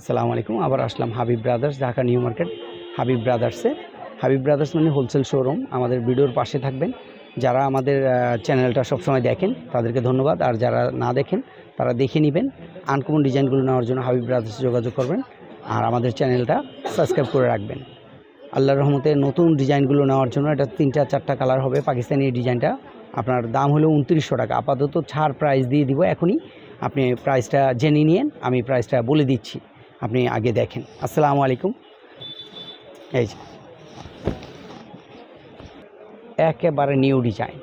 আসসালামু আলাইকুম। আবার আসলাম Habib brothers, Dhaka new market. Habib ব্রাদার্সে। Habib brothers মানে হোলসেল শোরুম। আমাদের ভিডিওর পাশে থাকবেন। যারা আমাদের চ্যানেলটা সবসময় দেখেন, তাদেরকে ধন্যবাদ। আর যারা না দেখেন, তারা দেখে নেবেন। আনকমন ডিজাইনগুলো নেওয়ার জন্য হাবিব ব্রাদার্সে যোগাযোগ করবেন। আর আমাদের চ্যানেলটা সাবস্ক্রাইব করে রাখবেন। আল্লাহর রহমতে নতুন ডিজাইনগুলো নেওয়ার জন্য এটা তিনটা, চারটা কালার হবে। পাকিস্তানি ডিজাইনটা। আপনার দাম হলো উনত্রিশশো টাকা। আপাতত ছাড় প্রাইস দিয়ে দিব এখনই। আপনি প্রাইসটা জেনে নিন আমি প্রাইসটা বলে দিচ্ছি। আপনি আগে দেখেন। আসসালামু আলাইকুম। এই যে। একেবারে নিউ ডিজাইন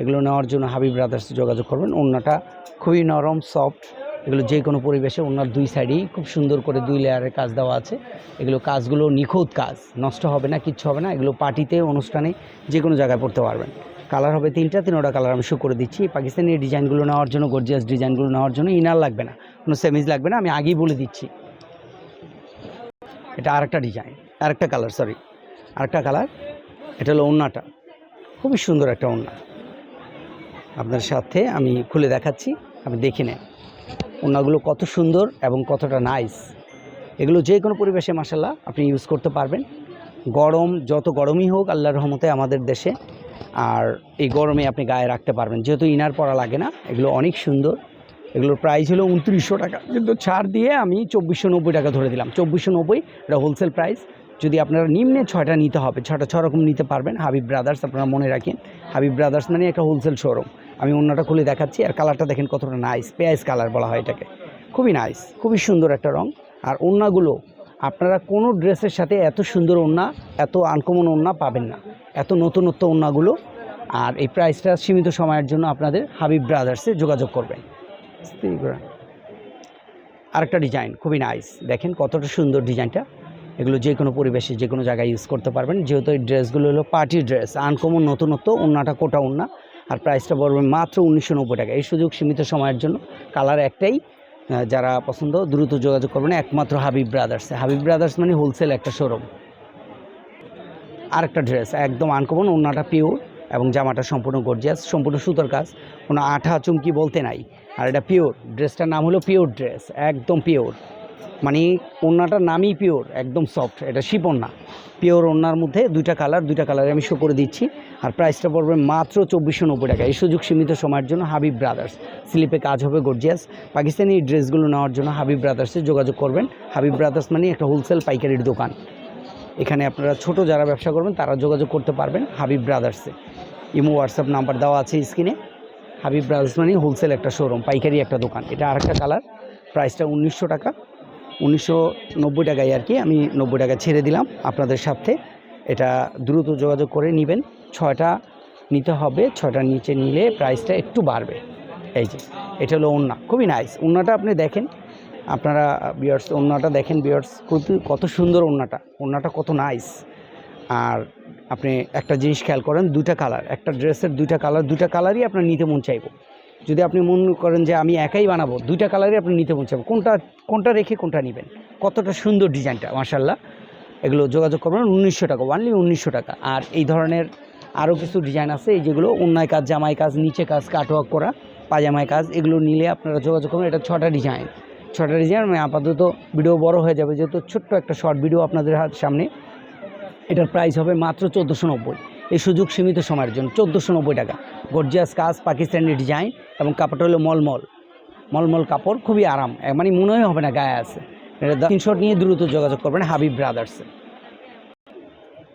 এগুলো নেওয়ার জন্য হাবিব ব্রাদার্স যোগাযোগ করবেন। অন্যটা খুবই নরম সফট এগুলো যে কোনো পরিবেশে ওনার দুই সাইডেই খুব সুন্দর করে দুই লেয়ারের কাজ দেওয়া আছে। এগুলো কাজগুলো নিখুঁত কাজ। নষ্ট হবে না, কিচ্ছু হবে না। এগুলো পার্টিতে, অনুষ্ঠানে যে কোনো জায়গায় পড়তে পারবেন। কালার হবে তিনটা, তিনোটা কালার আমি শো করে দিচ্ছি। পাকিস্তানি ডিজাইনগুলো নেওয়ার জন্য গর্জিয়াস ডিজাইনগুলো নেওয়ার জন্য ইনার লাগবে না। কোনো সেমিজ লাগবে না, আমি আগেই বলে দিচ্ছি। এটা আরেকটা ডিজাইন আরেকটা কালার সরি আরেকটা কালার এটা হলো ওড়নাটা খুবই সুন্দর একটা ওড়না আপনার সাথে আমি খুলে দেখাচ্ছি, আপনি দেখি নেন। ওড়নাগুলো কত সুন্দর এবং কতটা নাইস এগুলো যে কোনো পরিবেশে মাসাল্লাহ আপনি ইউজ করতে পারবেন। গরম, যত গরমই হোক, আল্লাহর রহমতে আমাদের দেশে। আর এই গরমে আপনি গায়ে রাখতে পারবেন। যেহেতু ইনার পরা লাগে না, এগুলো অনেক সুন্দর। এগুলোর প্রাইস হলো উনত্রিশশো টাকা। কিন্তু ছাড় দিয়ে আমি চব্বিশশো নব্বই টাকা ধরে দিলাম। চব্বিশশো নব্বই এটা হোলসেল প্রাইস যদি আপনারা নিম্নে ছয়টা নিতে হবে ছটা ছ রকম নিতে পারবেন। হাবিব ব্রাদার্স আপনারা মনে রাখেন হাবিব ব্রাদার্স মানে একটা হোলসেল শোরুম আমি অন্যটা খুলে দেখাচ্ছি, আর কালারটা দেখেন কতটা নাইস পেঁয়াজ কালার বলা হয় এটাকে। খুবই নাইস খুবই সুন্দর একটা রং। আর ওড়নাগুলো আপনারা কোনো ড্রেসের সাথে এত সুন্দর ওড়না এত আনকমন ওড়না পাবেন না। এত নতুনত্ব ওড়নাগুলো আর এই প্রাইসটা সীমিত সময়ের জন্য আপনাদের হাবিব ব্রাদার্সে যোগাযোগ করবেন। স্থির করে। আরেকটা ডিজাইন খুবই নাইস দেখেন কতটা সুন্দর ডিজাইনটা এগুলো যে কোনো পরিবেশে যে কোনো জায়গায় ইউজ করতে পারবেন। যেহেতু এই ড্রেসগুলো হলো পার্টি ড্রেস আনকমন নতুনত্ব ওড়নাটা কোটা ওড়না আর প্রাইসটা পড়বে মাত্র উনিশশো নব্বই টাকা। এই সুযোগ সীমিত সময়ের জন্য কালার একটাই যারা পছন্দ দ্রুত যোগাযোগ করবেন। একমাত্র হাবিব ব্রাদার্সে হাবিব ব্রাদার্স মানে হোলসেল একটা শোরুম আরেকটা ড্রেস একদম আনকমন ওড়নাটা পিওর এবং জামাটা সম্পূর্ণ গর্জিয়াস সম্পূর্ণ সুতোর কাজ। কোনো আঠা চুমকি বলতে নাই। আর এটা পিওর ড্রেসটার নাম হলো পিওর ড্রেস একদম পিওর মানে ওড়নাটার নামই পিওর একদম সফট এটা শিপ ওড়না পিওর ওড়নার মধ্যে দুইটা কালার দুইটা কালারে আমি শো করে দিচ্ছি। আর প্রাইসটা পড়বে মাত্র চব্বিশশো নব্বই টাকা। এই সুযোগ সীমিত সময়ের জন্য হাবিব ব্রাদার্স স্লিপে কাজ হবে গর্জিয়াস পাকিস্তানি ড্রেসগুলো নেওয়ার জন্য হাবিব ব্রাদার্সে যোগাযোগ করবেন। হাবিব ব্রাদার্স মানে একটা হোলসেল পাইকারির দোকান। এখানে আপনারা ছোট যারা ব্যবসা করবেন, তারা যোগাযোগ করতে পারবেন হাবিব ব্রাদার্সে। ইমো হোয়াটসঅ্যাপ নাম্বার দেওয়া আছে স্ক্রিনে। হাবিব ব্রাদার্স মানে হোলসেল একটা শোরুম পাইকারি একটা দোকান। এটা আরেকটা কালার প্রাইসটা উনিশশো টাকা। উনিশশো নব্বই টাকায় আর কি, আমি নব্বই টাকা ছেড়ে দিলাম আপনাদের সাথে। এটা দ্রুত যোগাযোগ করে নেবেন। ছয়টা নিতে হবে ছয়টার নিচে নিলে প্রাইসটা একটু বাড়বে। এই যে, এটা হলো ওন্না খুবই নাইস ওন্নাটা আপনি দেখেন আপনারা বিয়ার্স ওন্নাটা দেখেন বিয়ার্স কত কত সুন্দর ওন্নাটা ওন্নাটা কত নাইস আর আপনি একটা জিনিস খেয়াল করেন, দুইটা কালার একটা ড্রেসের দুইটা কালার দুইটা কালারই আপনার নিতে মন চাইব। যদি আপনি মন করেন যে আমি একাই বানাবো, দুইটা কালারই আপনি নিতে মন চাইব। কোনটা কোনটা রেখে কোনটা নেবেন? কতটা সুন্দর ডিজাইনটা মার্শাল্লাহ এগুলো যোগাযোগ করবেন উনিশশো টাকা ওয়ানলি উনিশশো টাকা। আর এই ধরনের আরও কিছু ডিজাইন আছে, এই যেগুলো অন্যায় কাজ জামাই কাজ, নিচে কাজ কাটওয়ার্ক করা পাজামায় কাজ, এগুলো নিলে আপনারা যোগাযোগ করবেন। এটা ছটা ডিজাইন ছটা ডিজাইন মানে আপাতত ভিডিও বড় হয়ে যাবে, যেহেতু ছোট্ট একটা শর্ট ভিডিও আপনাদের হাত সামনে। এটার প্রাইস হবে মাত্র চোদ্দোশো নব্বই। এই সুযোগ সীমিত সময়ের জন্য, চোদ্দোশো নব্বই টাকা। গর্জিয়াস কাজ, পাকিস্তানি ডিজাইন এবং কাপড়টা হলো মলমল। মলমল কাপড়, খুবই আরাম। মানে মনেই হবে না গায়ে আছে। এটা নিয়ে দ্রুত যোগাযোগ করবেন হাবিব ব্রাদার্সে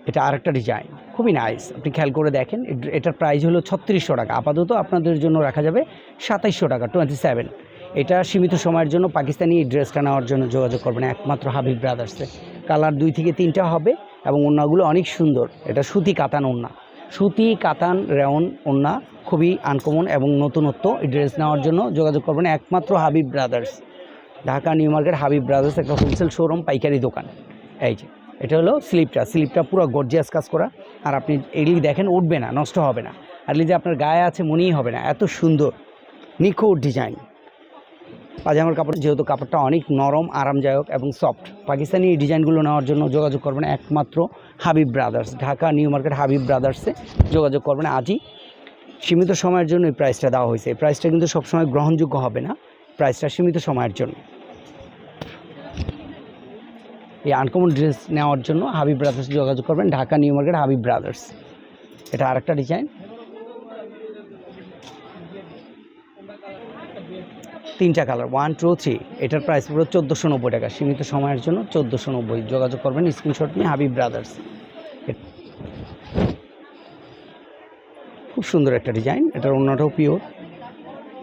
এটা আরেকটা ডিজাইন খুবই নাইস আপনি খেয়াল করে দেখেন এটার প্রাইস হলো ছত্রিশশো টাকা। আপাতত আপনাদের জন্য রাখা যাবে সাতাইশশো টাকা টোয়েন্টি সেভেন এটা সীমিত সময়ের জন্য পাকিস্তানি এই ড্রেসটা নেওয়ার জন্য যোগাযোগ করবেন। একমাত্র হাবিব ব্রাদার্সে কালার দুই থেকে তিনটা হবে এবং ওড়নাগুলো অনেক সুন্দর। এটা সুতি কাতান ওড়না। সুতি কাতান রেওন ওড়না খুবই আনকমন এবং নতুনত্ব। এই ড্রেস নেওয়ার জন্য যোগাযোগ করবেন একমাত্র Habib brothers Dhaka, new market, Habib brothers একটা হোলসেল শোরুম পাইকারি দোকান। এই যে, এটা হলো স্লিপটা। স্লিপটা পুরো গর্জিয়াস কাজ করা। আর আপনি এগুলি দেখেন, উঠবে না, নষ্ট হবে না। আর যে আপনার গায়ে আছে, মনেই হবে না। এত সুন্দর, নিখুঁত ডিজাইন পাজামার কাপড়, যেহেতু কাপড়টা অনেক নরম, আরামদায়ক এবং সফট পাকিস্তানি এই ডিজাইনগুলো নেওয়ার জন্য যোগাযোগ করবেন একমাত্র Habib brothers Dhaka, new market Habib ব্রাদার্সে যোগাযোগ করবেন। আজই সীমিত সময়ের জন্য এই প্রাইসটা দেওয়া হয়েছে। এই প্রাইসটা কিন্তু সবসময় গ্রহণযোগ্য হবে না প্রাইসটা সীমিত সময়ের জন্য। এই আনকমন ড্রেস নেওয়ার জন্য হাবিব ব্রাদার্স যোগাযোগ করবেন। Dhaka, new market Habib brothers এটা আরেকটা ডিজাইন তিনটা কালার ওয়ান টু থ্রি এটার প্রাইস পুরো চোদ্দোশো নব্বই টাকা। সীমিত সময়ের জন্য চোদ্দোশো নব্বই। যোগাযোগ করবেন স্ক্রিনশট নিয়ে হাবিব ব্রাদার্স খুব সুন্দর একটা ডিজাইন এটার ওড়নাটাও পিওর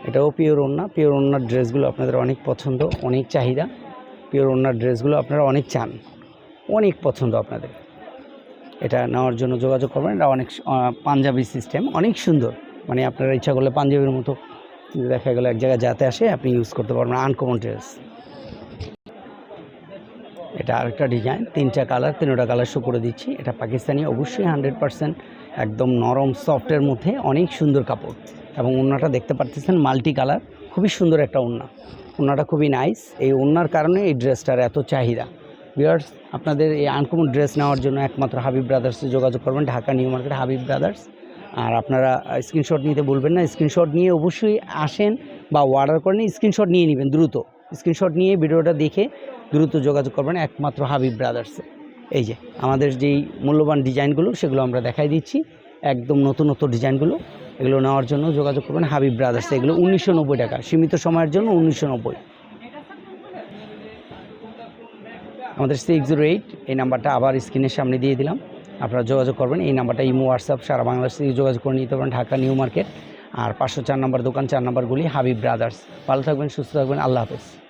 এটাও পিওর ওড়না। পিওর ওড়নার ড্রেসগুলো আপনাদের অনেক পছন্দ, অনেক চাহিদা। পিওর ওড়নার ড্রেসগুলো আপনারা অনেক চান। অনেক পছন্দ আপনাদের। এটা নেওয়ার জন্য যোগাযোগ করবেন। এটা অনেক পাঞ্জাবি সিস্টেম অনেক সুন্দর। মানে আপনারা ইচ্ছা করলে পাঞ্জাবির মতো দেখা গেলো এক জায়গায় যাতে আসে, আপনি ইউজ করতে পারবেন আনকমন ড্রেস এটা আরেকটা ডিজাইন তিনটা কালার তিনটা কালার শো করে দিচ্ছি। এটা পাকিস্তানি, অবশ্যই হান্ড্রেড পার্সেন্ট একদম নরম সফটের মধ্যে অনেক সুন্দর কাপড়। এবং ওড়নাটা দেখতে পারতেছেন মাল্টি কালার খুবই সুন্দর একটা ওড়না। ওড়নাটা খুবই নাইস এই ওড়নার কারণে এই ড্রেসটার এত চাহিদা। বিয়ার্স আপনাদের এই আনকমন ড্রেস নেওয়ার জন্য একমাত্র হাবিব ব্রাদার্সে যোগাযোগ করবেন, Dhaka new market Habib brothers আর আপনারা স্ক্রিনশট নিতে বলবেন না। স্ক্রিনশট নিয়ে অবশ্যই আসেন বা অর্ডার করেন স্ক্রিনশট নিয়ে নেবেন দ্রুত। স্ক্রিনশট নিয়ে ভিডিওটা দেখে দ্রুত যোগাযোগ করবেন একমাত্র হাবিব ব্রাদার্সে এই যে, আমাদের যেই মূল্যবান ডিজাইনগুলো, সেগুলো আমরা দেখাই দিচ্ছি। একদম নতুন নতুন ডিজাইনগুলো, এগুলো নেওয়ার জন্য যোগাযোগ করবেন হাবিব ব্রাদার্সে এগুলো উনিশশো নব্বই টাকা, সীমিত সময়ের জন্য উনিশশো নব্বই। আমাদের সিক্স জিরো এইট এই নাম্বারটা আবার স্ক্রিনের সামনে দিয়ে দিলাম। আপনারা যোগাযোগ করবেন। এই নাম্বারটা ইমো, হোয়াটসঅ্যাপ, সারা বাংলাদেশ থেকে যোগাযোগ করে নিতে পারেন ঢাকা নিউ মার্কেট। আর পাঁচশো চার নম্বর দোকান, চার নম্বরগুলি হাবিব ব্রাদার্স। ভালো থাকবেন, সুস্থ থাকবেন। আল্লাহ হাফেজ।